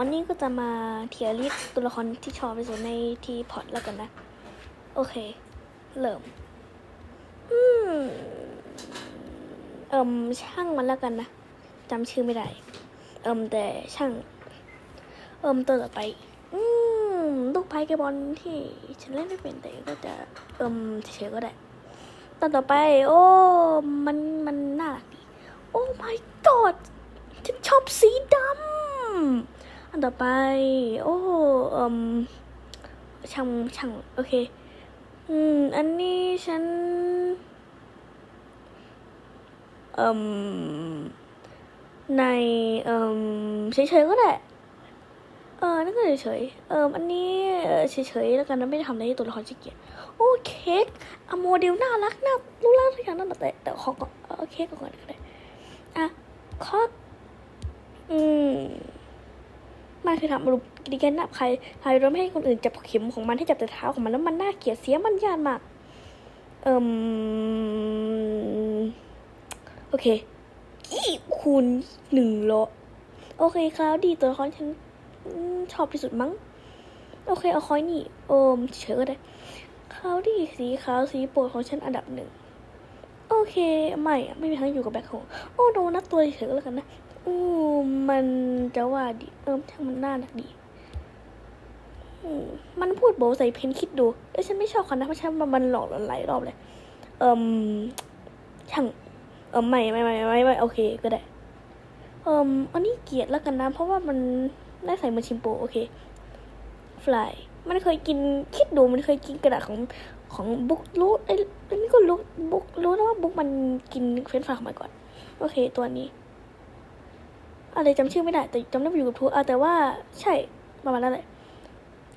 วันนี้ก็จะมาเทียริสตัวละครที่ชอบที่สุดในทีพอตแล้วกันนะ โอเค เริ่ม อืม เอิมช่างมันแล้วกันนะจำชื่อไม่ได้ เอิมแต่ช่าง เอิมตัวต่อไป อืม ลูกไพ่แกบอลที่ฉันเล่นไม่เป็นแต่ก็จะ เอิมเฉยๆก็ได้ตอนต่อไป โอ้ มันมันน่ารักดี โอ้ my god ฉันชอบสีดำ ต่อไป โอ้เอิมช่างช่างโอเค อืม อันนี้ฉันเอิมในเอิมเฉยๆก็ได้เออนั่นก็เฉยๆเอออันนี้เออเฉยๆแล้วกันนะไม่ได้ทำอะไรที่ตัวละครขี้เกียจโอ้เค้กอะโมเดลน่ารักน่ารู้แล้วทุกอย่างนั่นแหละแต่แต่ขอก่อนเอเค้กก่อนก็ได้อะขออืม มันคือทำรูปกิจการนับใครใครรู้ไม่ให้คนอื่นจับเข็มของมันให้จับแต่เท้าของมันแล้วมันน่าเกลียดเสียมันยานมาก เอิมโอเคยี่คูณหนึ่งโลโอเคครับดีตัวละครฉันชอบที่สุดมั้ง โอเคเอาคอยนี่ โอมเฉยก็ได้ขาวดีสีขาวสีโปรดของฉันอันดับหนึ่ง โอเค ไม่ ไม่มีทางอยู่กับแบ็คโฮโอ้โดนัทตัวเฉยแล้วกันนะอืมมันจะว่าดีเออช่างมันน่ารักดีอืมมันพูดโบใส่เพนคิดดูเอ้ยฉันไม่ชอบเขานะเพราะฉันมันหลอกหลายรอบเลย เอิมช่างเออไม่ไม่ไม่ไม่ไม่โอเคก็ได้เอิมอันนี้เกลียดแล้วกันนะเพราะว่ามันได้ใส่มาชิมโปโอเคฟลายมันเคยกินคิดดูมันเคยกินกระดาษของ ของบุ๊กรู้ไอ้อันนี้ก็รู้บุ๊กรู้นะว่าบุ๊กมันกินเฟรนฟรายของมันก่อน โอเค ตัวนี้ อะไรจำชื่อไม่ได้ แต่จำได้ว่าอยู่กับทูอะแต่ว่าใช่ประมาณนั้นแหละ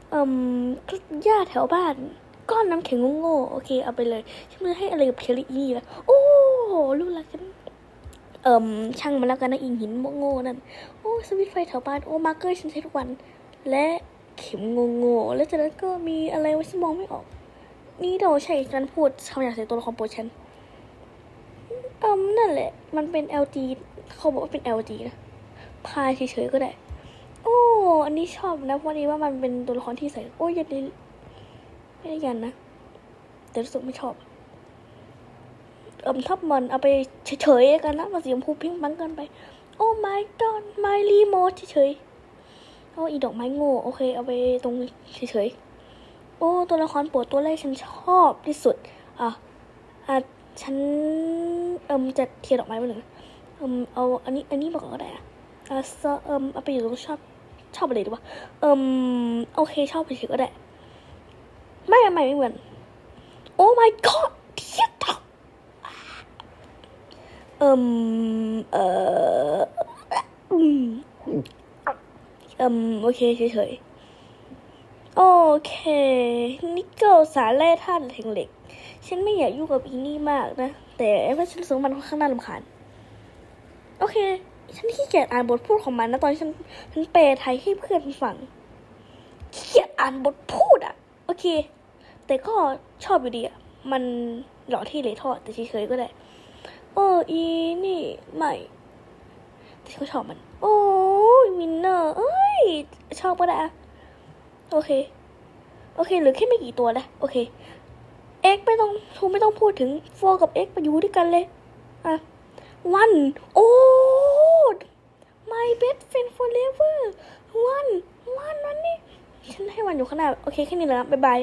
เอ่มย่าแถวบ้าน ก้อนน้ำแข็งโง่ๆโอเค เอาไปเลยฉันไม่ให้อะไรกับเคลลี่นี่แล้วโอ้รู้ละกันเอ่มช่างมันแล้วกันนะอิงหินโง่ๆนั่นโอ้สวิตไฟแถวบ้านโอ้มาร์เกอร์ฉันใช้ทุกวัน และเข็มโง่ๆแล้วจากนั้นก็มีอะไรวะฉันมองไม่ออก นี่เดี๋ยวใช่การพูดคำอยากใส่ตัวละครโปรดฉันเอ่มนั่นแหละ มันเป็น LG เขาบอกว่าเป็น LG นะ พายเฉยๆก็ได้ โอ้ อันนี้ชอบนะเพราะนี้ว่ามันเป็นตัวละครที่ใส่ โอ้ยยันดีไม่ได้ยันนะ แต่รู้สึกไม่ชอบเอิมทับมันเอาไปเฉยๆกันนะมาสีชมพูพิงค์มันเกันไป โอ้ my god my remote เฉยๆโอ้อีดอกไม้โง่โอเค เอาไปตรงเฉยๆ โอ้ ตัวละครโปรดตัวแรกฉันชอบที่สุด อะ อะ ฉัน เอิมจะเทียดอกไม้ไปหนึ่งเอิมเอา อันนี้ อันนี้บอกก็ได้อะอะซะเอิมเอาไปอยู่ตรงชอบ ชอบอะไรดีวะ เอิมโอเคชอบไปเฉยก็ได้ ไม่ไม่ไม่เหมือน โอ้ my god เทียบเอิมเอ่ออืมเอิมโอเคเฉยๆ เค นิกเกิลสารแร่ธาตุแห่งเหล็ก ฉันไม่อยากยุ่งกับอีนี่มากนะ แต่ว่าฉันรู้สึกว่ามันค่อนข้างน่ารำคาญ โอเค ฉันขี้เกียจอ่านบทพูดของมันนะ ตอนฉันฉันแปลไทยให้เพื่อนฟัง ขี้เกียจอ่านบทพูดอะ โอเค แต่ก็ชอบอยู่ดีอะ มันหล่อที่เลยทอด แต่เฉยๆก็ได้โอ้อีนี่ไม่แต่ฉันก็ชอบมัน โอ้ยมินเนอร์ เอ้ย ชอบก็ได้อะโอเค โอเคเหลือแค่ไม่กี่ตัวแล้วโอเคเอ็กไม่ต้องทูไม่ต้องพูดถึงโฟกับเอ็กไปอยู่ด้วยกันเลยอะวันโอ้ my best friend forever วันวันวันนี้ฉันให้วันอยู่ข้างหน้า โอเคแค่นี้แล้วบ๊ายบาย